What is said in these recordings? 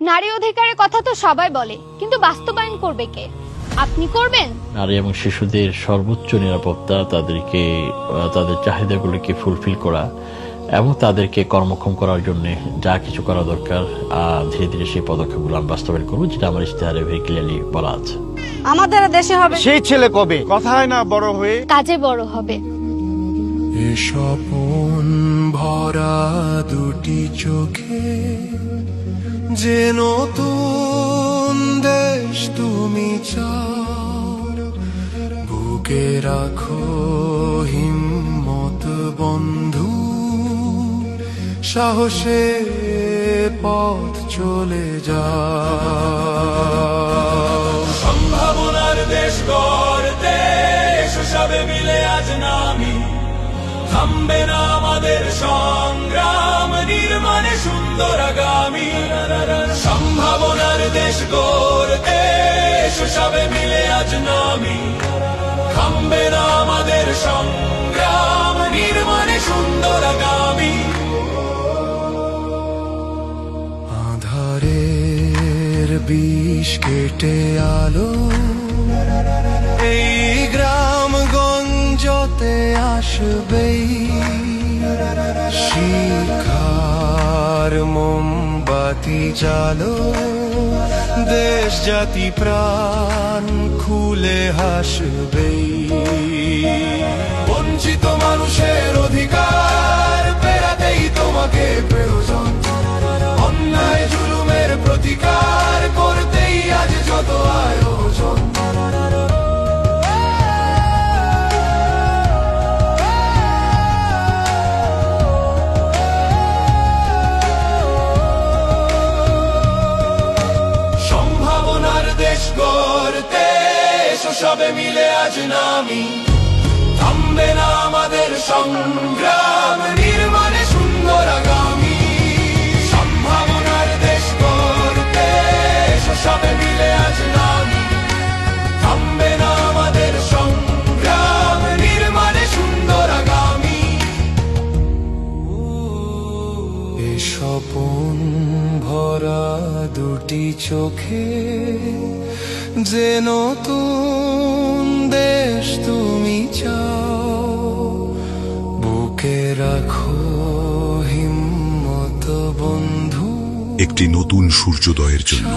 নারী অধিকারের কথা তো সবাই বলে কিন্তু বাস্তবায়ন করবে কে? আপনি করবেন? নারী এবং শিশুদের সর্বোচ্চ নিরাপত্তা তাদেরকে তাদের চাহিদাগুলিকে ফুলফিল করা এবং তাদেরকে কর্মক্ষম করার জন্য যা কিছু করা দরকার আহ, ধীরে ধীরে সেই পদক্ষেপগুলো আমি বাস্তবায়ন করব যেটা আমার ইশতেহারে ভেরি ক্লিয়ারলি বলা আছে। আমাদের দেশে হবে সেই ছেলে কবে? কথায় না বড় হয়ে কাজে বড় হবে। এ স্বপন ভরা দুটি চোখে, যে নতুন দেশ তুমি চাও। বুকে রাখো হিম্মত বন্ধু, সাহসে পথ চলে যাও। থামবে না আমাদের সংগ্রাম নির্মাণে সুন্দর আগামী। সম্ভাবনার দেশ গড়তে সবে মিলে আজ নামি। থামবে না আমাদের সংগ্রাম নির্মাণে সুন্দর আগামী। আধারের বিষ কেটে আলো। এই গ্রামগঞ্জতে আসবেই শিখার মোমবাতি জালো দেশ জাতি প্রাণ খুলে হাসবেই বঞ্চিত মানুষের অধিকার পেরাতেই তোমাকে প্রয়োজন। অন্যায়, জুলুমের প্রতিকার, করতেই আজ যত আয়োজন। সম্ভাবনার দেশ এসো, সবে মিলে আজ নামি। থামবে না আমাদের সংগ্রাম, নির্মাণে সুন্দর আগামী। সম্ভাবনার দেশ গড়তে এসো, সবে মিলে আজ নামি। থামবে না আমাদের সংগ্রাম, নির্মাণে সুন্দর আগামী। এ স্বপন ভরা দুটি চোখে যে নতুন দেশ তুমি চাও, বুকে রাখো হিম্মত বন্ধু। একটি নতুন সূর্যোদয়ের জন্য,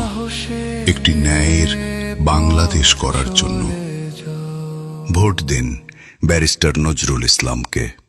একটি ন্যায়ের বাংলাদেশ করার জন্য। ভোট দিন ব্যারিস্টার নজরুল ইসলামকে।